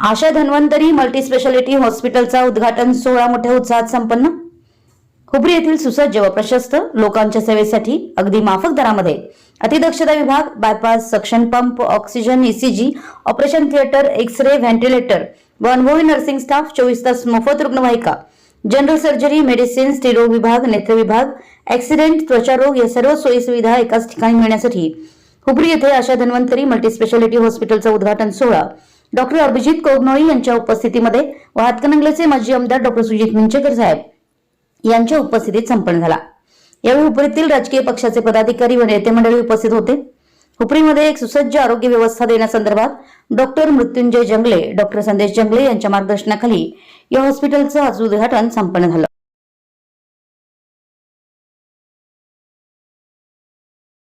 आशा Dhanvantari multi speciality हॉस्पिटलचा उद्घाटन सोहळा मोठ्या उत्साहात संपन्न. हुबरी येथील सुसज्ज व प्रशस्त लोकांच्या सेवेसाठी अगदी माफक दरामध्ये अतिदक्षता विभाग bypass suction pump oxygen ECG operation theatre X ray ventilator व अनुभवी नर्सिंग स्टाफ चोवीस तास मोफत रुग्णवाहिका जनरल सर्जरी मेडिसिन स्त्रीरोग विभाग नेत्र विभाग ऍक्सिडेंट त्वचारोग या सर्व सोयी सुविधा एकाच ठिकाणी मिळण्यासाठी हुबरी येथे आशा धन्वंतरी मल्टी स्पेशालिटी हॉस्पिटलचा उद्घाटन सोहळा डॉक्टर अभिजित कोगनोळी यांच्या उपस्थितीमध्ये व हातकणंगलेचे माजी आमदार डॉक्टर सुजित मिंचेकर साहेब यांच्या उपस्थितीत संपन्न झाला. यावेळी हुपरीतील राजकीय पक्षाचे पदाधिकारी व नेते मंडळी उपस्थित होते. हुपरीमध्ये एक सुसज्ज आरोग्य व्यवस्था देण्यासंदर्भात डॉक्टर मृत्युंजय जंगले डॉक्टर संदेश जंगले यांच्या मार्गदर्शनाखाली या हॉस्पिटलचं आज उद्घाटन संपन्न झालं.